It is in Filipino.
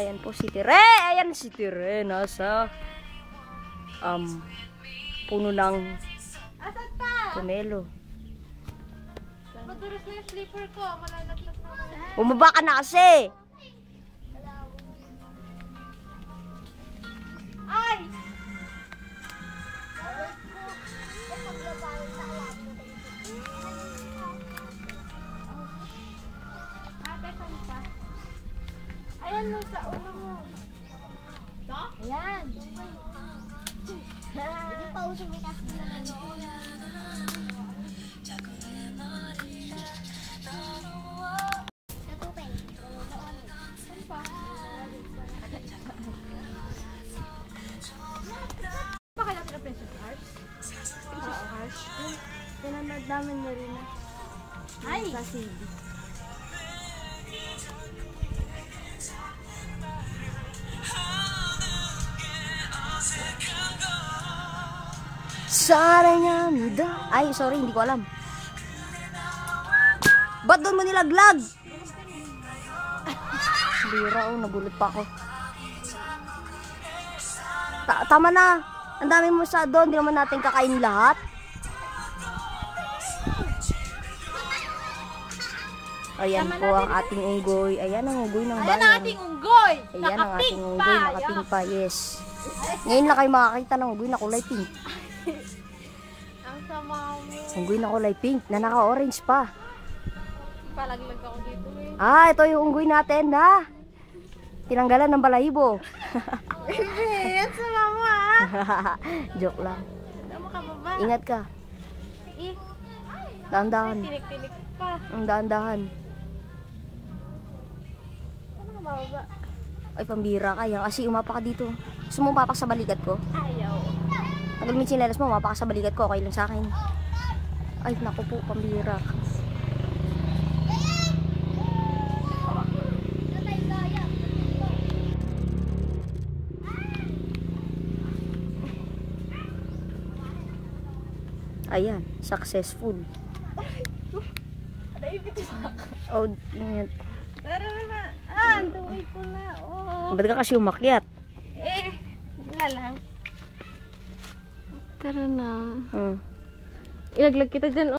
Ayan po si Tire. Ayan si Tire. Nasa um, puno ng pomelo. Madulas na yung slipper ko. Malalaglag na. Bumaba ka na kasi. Ayan lang sa ulo mo. No? Ayan. Hindi pa uso may kasi naman. Baka natin ang Princess Arts? Oo, Arts. Pinanood namin na rin na. Ay! Sa CD. Saranyamida. Ay, sorry, hindi ko alam. Ba't doon mo nilaglag? Bira, oh, nagulot pa ako. Ta- tama na. Ang dami mo sa doon, hindi naman natin kakain lahat. Ayan po ang ating unggoy. Ayan ang unggoy ng Ayan bayan. ang ating unggoy! Ayan ang ating unggoy, nakapink pa, yes. Ngayon lang kayo makakita ng unggoy na kulay pink. Ang sama mo. Unggoy na kulay pink, na naka-orange pa. Palaglag ako dito eh. Ah, ito yung unggoy natin, ha? Tinanggalan ng balahibo. Sama mo ah! Joke lang. Ingat ka. Dahan-dahan. tinik-tinik pa. Ang dahan-dahan. Ka bababa? Ay, pambira ka. Yan. Kasi umapa ka dito. Gusto mo umapak sa balikat ko? Ayaw. Tagal mo chinelas mo, umapak ka sa balikat ko. Okay lang sa akin. Ay, naku po, pambira. Ayan, successful. Oh. Tara na. Ah, ang tuwi ko na. Oh. Ba't ka kasi umakyat? Wala lang. Tara na. Hmm. Ilaglag kita dyan.